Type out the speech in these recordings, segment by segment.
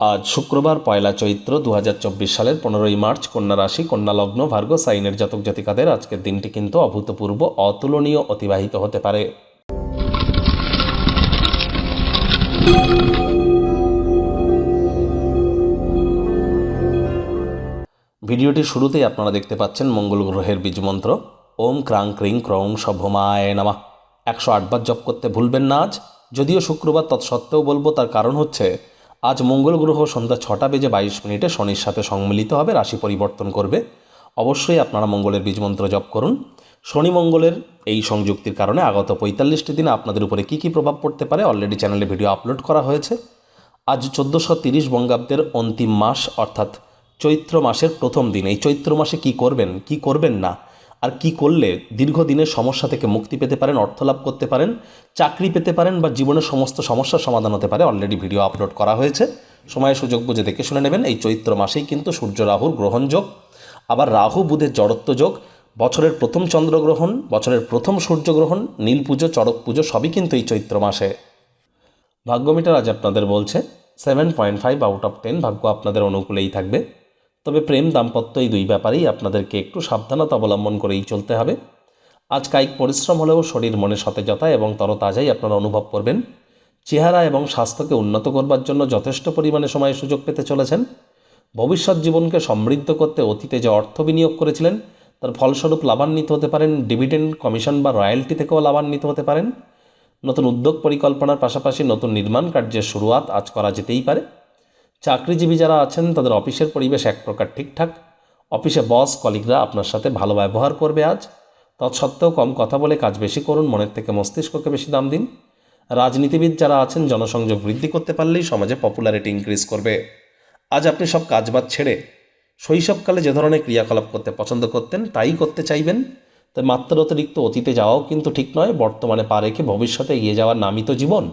আজ শুক্রবার পয়লা চৈত্র দু হাজার চব্বিশ সালের পনেরোই মার্চ কন্যা রাশি, কন্যা লগ্ন, ভার্গ, সাইনের জাতক জাতিকাদের আজকের দিনটি কিন্তু অভূতপূর্ব, অতুলনীয়, অতিবাহিত হতে পারে। ভিডিওটির শুরুতেই আপনারা দেখতে পাচ্ছেন মঙ্গল গ্রহের বীজমন্ত্র ওম ক্রাং ক্রিং ক্রং সভমায় নামা। একশো আটবার জপ করতে ভুলবেন না আজ। যদিও শুক্রবার তৎসত্ত্বেও বলব, তার কারণ হচ্ছে আজ মঙ্গল গ্রহ সন্ধ্যা ছটা বেজে বাইশ মিনিটে শনির সাথে সম্মিলিত হবে, রাশি পরিবর্তন করবে। অবশ্যই আপনারা মঙ্গলের বীজমন্ত্র জপ করুন। শনি মঙ্গলের এই সংযুক্তির কারণে আগত পঁয়তাল্লিশটি দিনে আপনাদের উপরে কী কী প্রভাব পড়তে পারে অলরেডি চ্যানেলে ভিডিও আপলোড করা হয়েছে। আজ চোদ্দোশো তিরিশ বঙ্গাব্দের অন্তিম মাস, অর্থাৎ চৈত্র মাসের প্রথম দিন। এই চৈত্র মাসে কি করবেন কি করবেন না? আর কি করলে দীর্ঘদিনের সমস্যা থেকে মুক্তি পেতে পারেন অর্থ লাভ করতে পারেন, চাকরি পেতে পারেন বা জীবনের সমস্ত সমস্যার সমাধান হতে পারে অলরেডি ভিডিও আপলোড করা হয়েছে। সময় সুযোগ বুঝে দেখে শুনে নেবেন, এই চৈত্র মাসেই কিন্তু সূর্য রাহুর গ্রহণযোগ আবার রাহু বুধের জড়ত্ব যোগ, বছরের প্রথম চন্দ্রগ্রহণ বছরের প্রথম সূর্যগ্রহণ নীল পুজো, চড়ক পুজো সবই কিন্তু এই চৈত্র মাসে। ভাগ্যমিটার আজ আপনাদের বলছে seven point five out of ten ভাগ্য আপনাদের অনুকূলেই থাকবে। তবে প্রেম দাম্পত্য এই দুই ব্যাপারেই আপনাদেরকে একটু সাবধানতা অবলম্বন করেই চলতে হবে। আজ কায়িক পরিশ্রম হলেও শরীর মনে সতেজতা এবং তরতাজাই আপনারা অনুভব করবেন। চেহারা এবং স্বাস্থ্যকে উন্নত করবার জন্য যথেষ্ট পরিমাণে সময় সুযোগ পেতে চলেছেন। ভবিষ্যৎ জীবনকে সমৃদ্ধ করতে অতীতে যে অর্থ বিনিয়োগ করেছিলেন, তার ফলস্বরূপ লাভান্বিত হতে পারেন, ডিভিডেন্ড, কমিশন বা রয়্যালটি থেকেও লাভান্বিত হতে পারেন। নতুন উদ্যোগ পরিকল্পনার পাশাপাশি নতুন নির্মাণ কার্যের শুরুয়াত আজ করা যেতেই পারে। চাকরিজীবী যারা আছেন, তাদের অফিসের পরিবেশ এক প্রকার ঠিকঠাক। অফিসে বস, কলিগরা আপনার সাথে ভালো ব্যবহার করবে আজ। তৎসত্ত্বেও কম কথা বলে কাজ বেশি করুন, মনের থেকে মস্তিষ্ককে বেশি দাম দিন। রাজনীতিবিদ যারা আছেন, জনসংযোগ বৃদ্ধি করতে পারলেই সমাজে পপুলারিটি ইনক্রিজ করবে। আজ আপনি সব কাজবাজ ছেড়ে শৈশবকালে যে ধরনের ক্রিয়াকলাপ করতে পছন্দ করতেন, তাই করতে চাইবেন। তাই মাত্রার অতিরিক্ত অতীতে যাওয়াও কিন্তু ঠিক নয়, বর্তমানে পা রেখে ভবিষ্যতে এগিয়ে যাওয়ার নামই তো জীবন।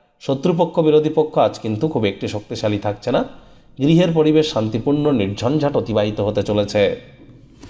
শত্রুপক্ষ, বিরোধী পক্ষ আজ কিন্তু খুব একটি শক্তিশালী থাকছে না। গৃহের পরিবেশ শান্তিপূর্ণ, নির্ঝঞ্ঝাট অতিবাহিত হতে চলেছে।